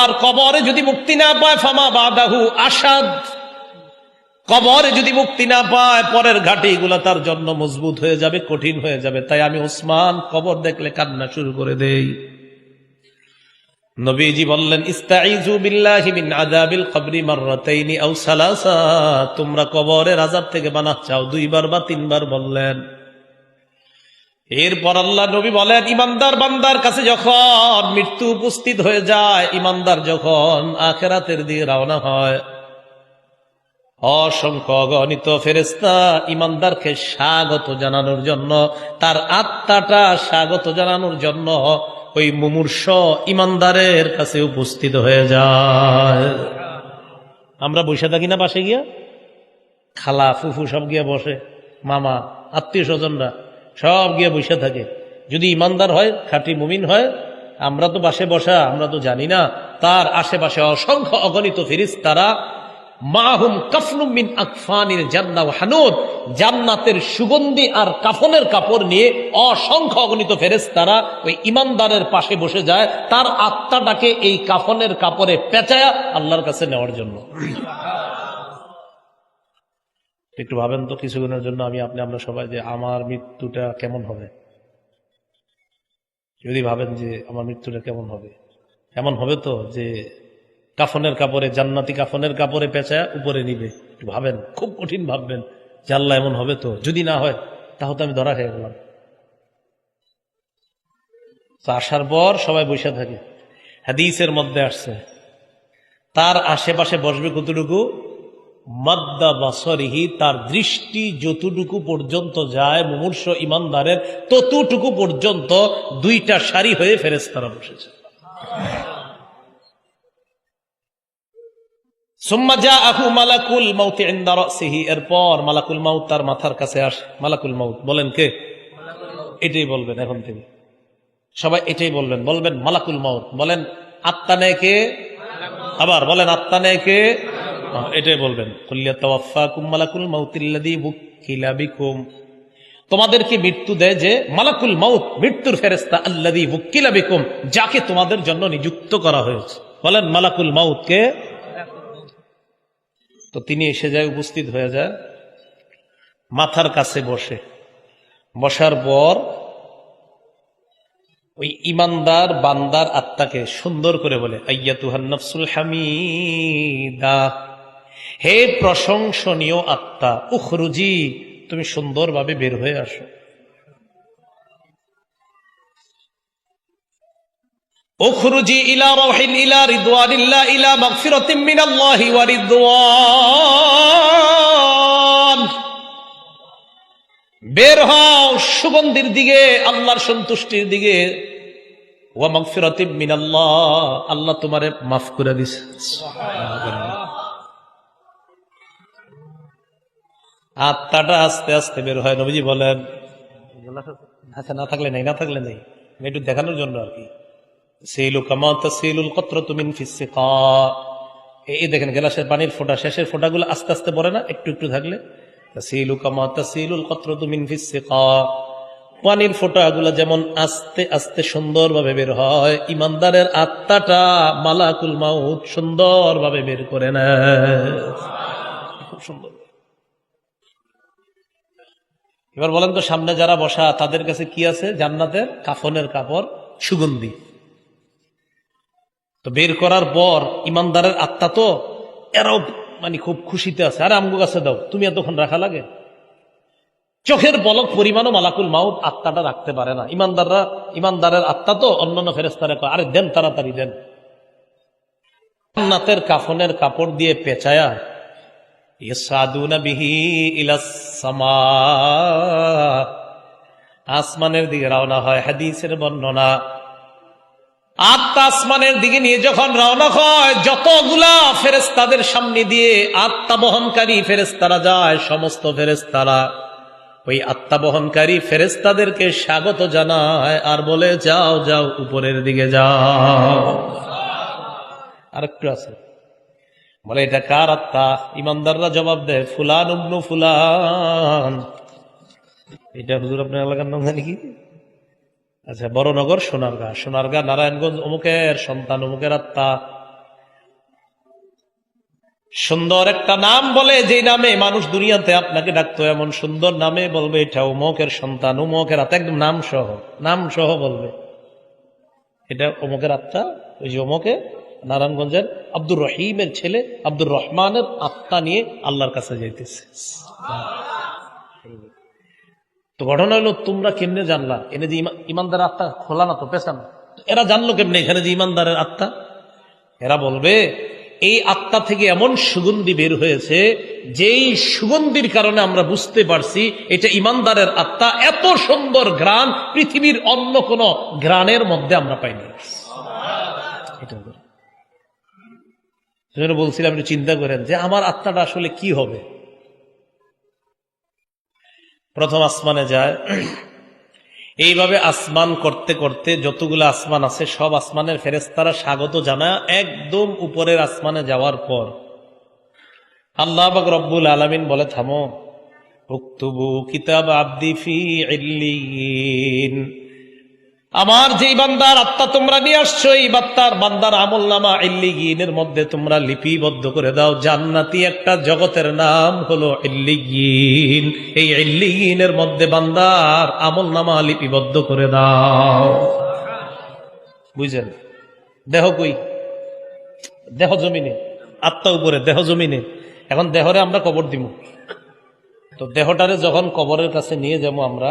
আর কবরে যদি মুক্তি না পায়, ফামা বাদাহু আসাদ কবরে যদি মুক্তি না পায়, পরের ঘাটি গুলা তার জন্য মজবুত হয়ে যাবে, কঠিন হয়ে যাবে। তাই আমি ওসমান, কবর দেখলে কান্না শুরু করে দেই। নবীজি বললেন তোমরা কবরের আযাব থেকে বানা চাও, দুইবার বা তিনবার বললেন। এরপর আল্লাহ নবী বলেন, ইমানদার বান্দার কাছে যখন মৃত্যু উপস্থিত হয়ে যায়, ইমানদার যখন আখেরাতের দিকে রওনা হয়, অসংখ্য অগণিত ফেরেস্তা ইমানদারকে স্বাগত জানানোর জন্য, তার আত্মাটা স্বাগত জানানোর জন্য ওই মুমূর্ষ ইমানদারের কাছে উপস্থিত হয়ে যায়। আমরা বসে থাকি না পাশে গিয়া? খালা ফুফু সব গিয়া বসে, মামা, আত্মীয় স্বজনরা। সব গিয়ে বসে থাকে। যদি ইমানদার হয়, খাঁটি মুমিন হয়, আমরা তো বাসে বসা, আমরা তো জানি না। তার আশেপাশে অসংখ্য অগণিত ফিরিস তারা মাহুম কাফনুম মিন আকফানির জান্না হানুদ, জান্নাতের সুগন্ধি আর কাফনের কাপড় নিয়ে অসংখ্য অগণিত ফেরেস তারা ওই ইমানদারের পাশে বসে যায়। তার আত্মাটাকে এই কাফনের কাপড়ে পেঁচায়া আল্লাহর কাছে নেওয়ার জন্য। একটু ভাবেন তো কিছুক্ষণের জন্য আমি, আপনি, আমরা সবাই যে আমার মৃত্যুটা কেমন হবে? যদি ভাবেন যে আমার মৃত্যুটা কেমন হবে? এমন হবে তো যে কাফনের কাপড়ে, জান্নাতি কাফনের কাপড়ে পেঁচা উপরে নিবে। একটু ভাবেন, খুব কঠিন ভাববেন যে আল্লাহ এমন হবে তো। যদি না হয়, তাহলে তো আমি ধরা খেয়ে গেলাম। আসার পর সবাই বসে থাকে। হাদিসের মধ্যে আসছে, তার আশেপাশে বসবে কতটুকু? মাদ্দা বাসরিহি, তার দৃষ্টি যতটুকু পর্যন্ত যায়, মুমূর্ষ ইমানদারের ততটুকু পর্যন্ত দুইটা সারি হয়ে ফেরেস্তারা বসেছে। এরপর মালাকুল মাউত তার মাথার কাছে আসে। মালাকুল মাউত বলেন কে? এটাই বলবেন এখন থেকে সবাই এটাই বলবেন। বলবেন মালাকুল মাউত। বলেন আত্মা কে? আবার বলেন আত্মা নেয় কে? এটাই বলবেন। তোমাদেরকে মৃত্যু দেয় যে মালাকুল মাউত, মৃত্যুর ফেরেস্তা আল্লাদি যাকে তোমাদের জন্য নিযুক্ত করা হয়েছে। বলেন, মালাকুল মাউত কে? তো তিনি এসে যায়, উপস্থিত হয়ে যায়, মাথার কাছে বসে। বসার পর ওই ইমানদার বান্দার আত্মাকে সুন্দর করে বলে আইয়া তুহান নফসুল হামিদা। হে প্রশংসনীয় আত্মা, উখরুজি, তুমি সুন্দরভাবে বের হয়ে আসো। উখরুজি ইলা রহিন ইলা রিদওয়ানিল্লাহ, ইলা মাগফিরাতিম মিনাল্লাহি ওয়া রিদওয়ান। বের হও সুগন্ধির দিকে, আল্লাহর সন্তুষ্টির দিকে। ওয়া মাগফিরাতিম মিনাল্লাহ, আল্লাহ তোমারে মাফ করে দিছে। আত্মাটা আস্তে আস্তে বের হয়, নবীজি বলেন আচ্ছা না থাকলে নেই, না থাকলে নেই। একটু দেখানোর জন্য আর কি। সেইলু কামা তাসিলুল কত্রতু মিন ফিসসিকা। এই দেখেন, গেলাসের পানির ফোঁটা, শেষের ফোঁটাগুলো আস্তে আস্তে পড়ে না? একটু একটু থাকলে। তাসিলু কামা তাসিলুল কত্রতু মিন ফিসসিকা। পানির ফোঁটাগুলো যেমন আস্তে আস্তে সুন্দরভাবে বের হয়, ইমানদারের আত্মাটা মালাকুল মাউত সুন্দরভাবে বের করে নেয়। খুব সুন্দর। এবার বলেন তো সামনে যারা বসা তাদের কাছে কি আছে? জান্নাতের কাফনের কাপড় সুগন্ধি। তো বের করার পর ইমানদারের আত্মা তো এরাও মানে খুব খুশিতে আছে। আরে আমগো কাছে দাও তুমি এতক্ষণ রাখা লাগে? চোখের বলক পরিমাণও মালাকুল মাউত আত্মাটা রাখতে পারে না। ইমানদাররা ইমানদারের আত্মা তো অন্যান্য ফেরেস্তারে কয়, আরে দেন তাড়াতাড়ি দেন। জান্নাতের কাফনের কাপড় দিয়ে পেঁচায়া আসমানের দিকে রওনা হয়, হাদিসের বর্ণনা। আত্মা আসমানের দিকে নিয়ে যখন রওনা হয়, যতগুলা ফেরেস্তাদের সামনে দিয়ে আত্মা বহনকারী ফেরেস্তারা যায়, সমস্ত ফেরেস্তারা ওই আত্মা বহনকারী ফেরেস্তাদেরকে স্বাগত জানায় আর বলে, যাও যাও, উপরের দিকে যাও। আরেকটু আছে। বলে, এটা কার আত্মা? ইমানদাররা জবাব দেয়, ফুলান উবনু ফুলান। এটা হুজুর আপনার এলাকার নাম জানি কি? আচ্ছা বড়নগর সোনারগাঁ। সোনারগাঁ, নারায়ণগঞ্জ অমুকের সন্তান, অমুকের আত্মা। সুন্দর একটা নাম বলে, যে নামে মানুষ দুনিয়াতে আপনাকে ডাকতো, এমন সুন্দর নামে বলবে, এটা উমকের সন্তান উমকের আত্মা। একদম নাম সহ নাম সহ বলবে। এটা অমুকের আত্মা, ওই যে অমুকে, নারায়ণগঞ্জের আব্দুর রহিমের ছেলে, আব্দুর রহমানের আত্মা নিয়ে আল্লাহর কাছে যাইতেছে। তো ঘটনা হলো, তোমরা কেমনে জানলা? এনে যে ইমা- ইমানদারের আত্মা খোলা না তো পেছানো এরা জানলো কেমনে এখানে যে ইমানদারের আত্মা? এরা বলবে, এই আত্মা থেকে এমন সুগন্ধি বের হয়েছে, যেই সুগন্ধির কারণে আমরা বুঝতে পারছি, এটা ইমানদারের আত্মা, এত সুন্দর গ্রান পৃথিবীর অন্য কোন গ্রানের মধ্যে আমরা পাইনি। এটা বলে। সেজন্য বলছিলাম, একটু চিন্তা করেন যে আমার আত্মাটা আসলে কি হবে প্রথম আসমানে যায় এইভাবে আসমান করতে করতে যতগুলো আসমান আছে, সব আসমানের ফেরেস্তারা স্বাগত জানা একদম উপরের আসমানে যাওয়ার পর আল্লাহ রব্বুল আলমিন বলে, থামো উক্তুবু কিতাব আব্দি ফি ইল্লিয়িন। আমার যেই বান্দার আত্মা তোমরা নিয়ে আসছো, এই বাত্তার বান্দার আমল নামা ইল্লিগিনের মধ্যে তোমরা লিপিবদ্ধ করে দাও। জান্নাতি একটা জগতের নাম হলো ইল্লিগিন। এই মধ্যে বান্দার আমল নামা লিপিবদ্ধ করে দাও। বুঝলেন দেহ কই? দেহ জমিনে। আত্মা উপরে, দেহ জমিনে। এখন দেহরে আমরা কবর দিব তো দেহটারে যখন কবরের কাছে নিয়ে যাব আমরা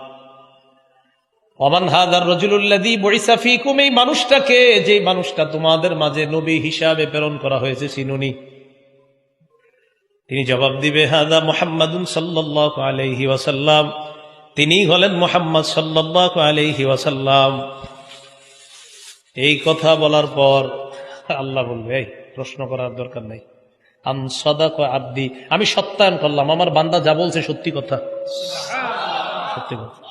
অমান হাদার রজুল্লাদি মানুষটাকে যে মানুষটা তোমাদের মাঝে নবী হিসাবে প্রেরণ করা হয়েছে, সিনুনি। তিনি জবাব দিবে, হাদা মোহাম্মদুন সাল্লাহ আলহি ওয়াসাল্লাম। তিনি হলেন মোহাম্মদ সাল্লাহ আলহি ওয়াসাল্লাম। এই কথা বলার পর আল্লাহ বলবে, এই, প্রশ্ন করার দরকার নাই। আব্দি, আমি সত্যায়ন করলাম, আমার বান্দা যা বলছে সত্যি কথা। সত্যি কথা।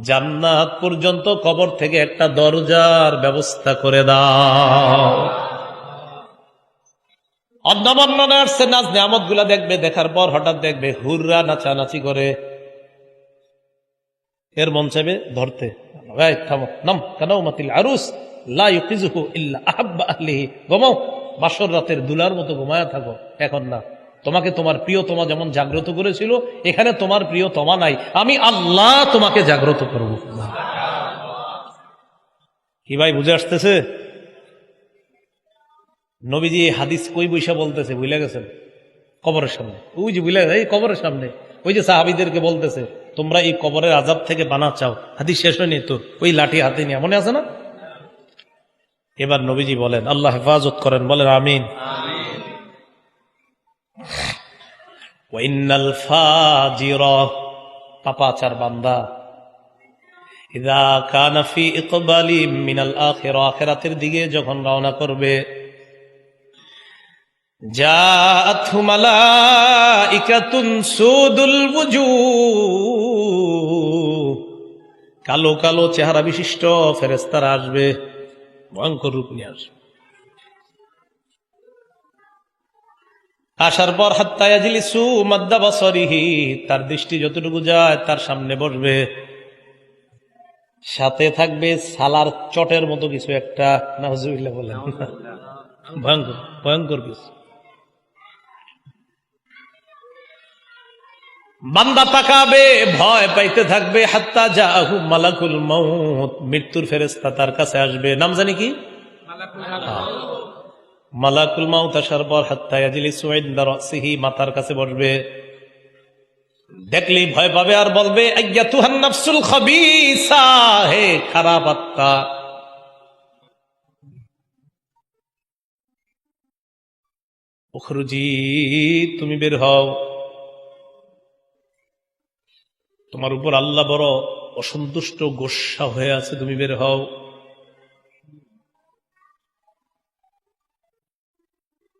জান্নাত পর্যন্ত কবর থেকে একটা দরজার ব্যবস্থা করে দাও। অন্যগুলা দেখবে, দেখার পর হঠাৎ দেখবে হুররা নাচানাচি করে। এর মন চাইবে ধরতে। নাম কেন মাতিল আরুস, লা ইউকিজুহু ইল্লা আহাব্বা আহলিহি। রাতের দুলার মতো ঘুমায়া থাকো। এখন না। তোমাকে তোমার প্রিয় তোমা যেমন জাগ্রত করেছিল, এখানে তোমার প্রিয় তোমা নাই। আমি আল্লাহ তোমাকে জাগ্রত করব। কি ভাই, বুঝে আসতেছে? নবীজি হাদিস কই বৈশা বলতেছে, বুঝলে গেছেন? কবরের সামনে। ওই যে বুঝলে, এই কবরের সামনে। ওই যে সাহাবিদেরকে বলতেছে, তোমরা এই কবরের আজাব থেকে বানা চাও। হাদিস শেষ হয়নি তো। ওই লাঠি হাতে নিয়ে। মনে আছে না? এবার নবীজি বলেন, আল্লাহ হেফাজত করেন। বলেন, আমিন। পাপাচার বান্দা। ইদা কানা ফি ইকবালি মিনাল আখিরা আখিরাতের দিকে যখন রওনা করবে কালো কালো চেহারা বিশিষ্ট ফেরেস্তারা আসবে, ভয়ঙ্কর রূপ নিয়ে আসবে। আসার পর হাত্তায়াজিলিসু মাদ্দা বসরিহি তার দৃষ্টি যতটুকু যায় তার সামনে বসবে। সাথে থাকবে সালার চটের মতো কিছু একটা নাহজুবিল্লাহ বলেন। ভয়ঙ্কর ভয়ঙ্কর কিছু। বান্দা তাকাবে ভয় পাইতে থাকবে হাত্তা যা মালাকুল মৌত মৃত্যুর ফেরেস্তা তার কাছে আসবে। নাম জানি কি? মালাকুল মাউত আসার পর হাত্তা ইয়াজিলি সুইন্দা রাসিহি, মাতার কাছে বসবে। দেখলেই ভয় পাবে আর বলবে আজ্ঞা খারাপ আত্মা। তুমি বের হও। তোমার উপর আল্লাহ বড় অসন্তুষ্ট গোসা হয়ে আছে, তুমি বের হও।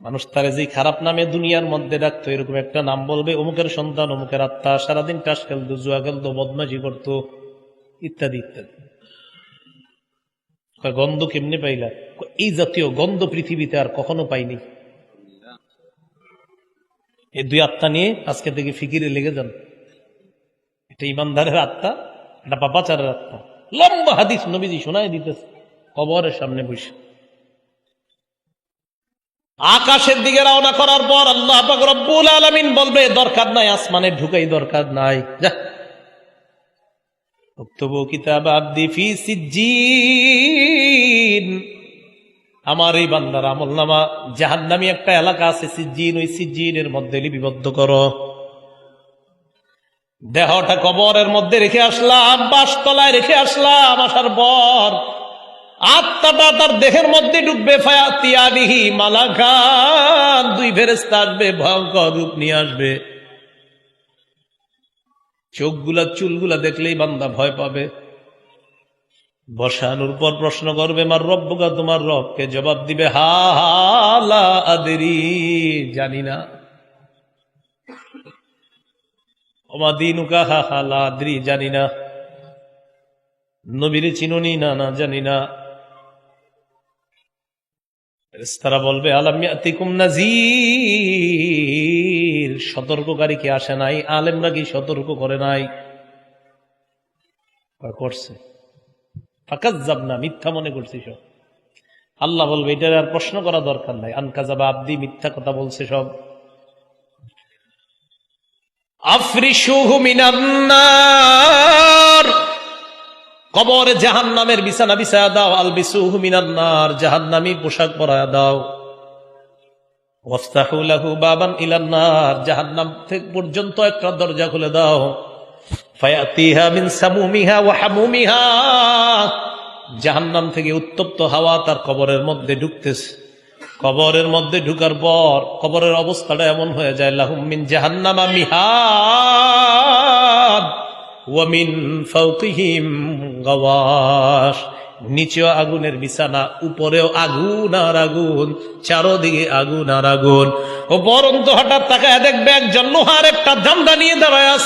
মানুষ তারে যে খারাপ নামে দুনিয়ার মধ্যে ডাকতো এরকম একটা নাম বলবে, অমুকের সন্তান, অমুকের আত্মা, সারাদিন টাস খেলতো, জুয়া খেলতো বদমাজি করতো, ইত্যাদি ইত্যাদি। গন্ধ কেমনে পাইলা? এই জাতীয় গন্ধ পৃথিবীতে আর কখনো পাইনি। এই দুই আত্মা নিয়ে আজকে থেকে ফিকিরে লেগে যান। এটা ইমানদারের আত্মা, এটা পাপাচারের আত্মা। লম্বা হাদিস নবীজি শোনায় দিতেছে, কবরের সামনে বসে। আকাশের দিকে রওনা করার পর আল্লাহ রব্বুল আলামিন বলবে, দরকার নাই, আসমানে ঢুকাই দরকার নাই। যা। আমার এই বান্দার আমল নামা জাহান্নামি একটা এলাকা আছে, সিজ্জিন, ওই সিজ্জিনের মধ্যে লিপিবদ্ধ করো। দেহটা কবরের মধ্যে রেখে আসলাম, বাসতলায় রেখে আসলাম আসার পর আত্মাটা তার দেহের মধ্যে মালাকান, দুই ফেরেস্তা আসবে, ভয়ঙ্কর রূপ নিয়ে আসবে। চোখগুলা, চুলগুলা দেখলেই বান্দা ভয় পাবে। বসানোর পর প্রশ্ন করবে, মার রব্বুকা তোমার রবকে জবাব দিবে, হা হালা আদেরি, জানি না। আদরি জানি না। নবীর চিনুনি, না না, জানি না। তারা বলবে আলামিয়াতিকুম নাজির সতর্ককারী কি আসে নাই? আলেমরা কি সতর্ক করে নাই? করছে। ফাঁকাজ যাব না মিথ্যা মনে করছি সব আল্লাহ বলবে, এটার আর প্রশ্ন করা দরকার নাই। আনকা আনকাজাবা আব্দি মিথ্যা কথা বলছে সব। কবর জাহান নামের বিছানা বিছায়া দাও আল বিসুহু মিনান্নার, জাহান্নামী পোশাক পরায়া দাও। ইলান্নার থেকে পর্যন্ত একটা দরজা খুলে দাও। মিন জাহান্নাম থেকে উত্তপ্ত হাওয়া তার কবরের মধ্যে ঢুকতেছে। কবরের মধ্যে ঢুকার পর কবরের অবস্থাটা এমন হয়ে যায়, লাহুম মিন জাহান্নামা মিহাদ ওয়ামিন ফাউকিহিম গাওয়াশ। নিচেও আগুনের বিছানা, উপরেও আগুন আর আগুন, চারোদিকে আগুন আর আগুন। ও বরন্ত হঠাৎ তাকায় দেখবে একজন লোহার একটা জামদা নিয়ে দাঁড়ায় আছে।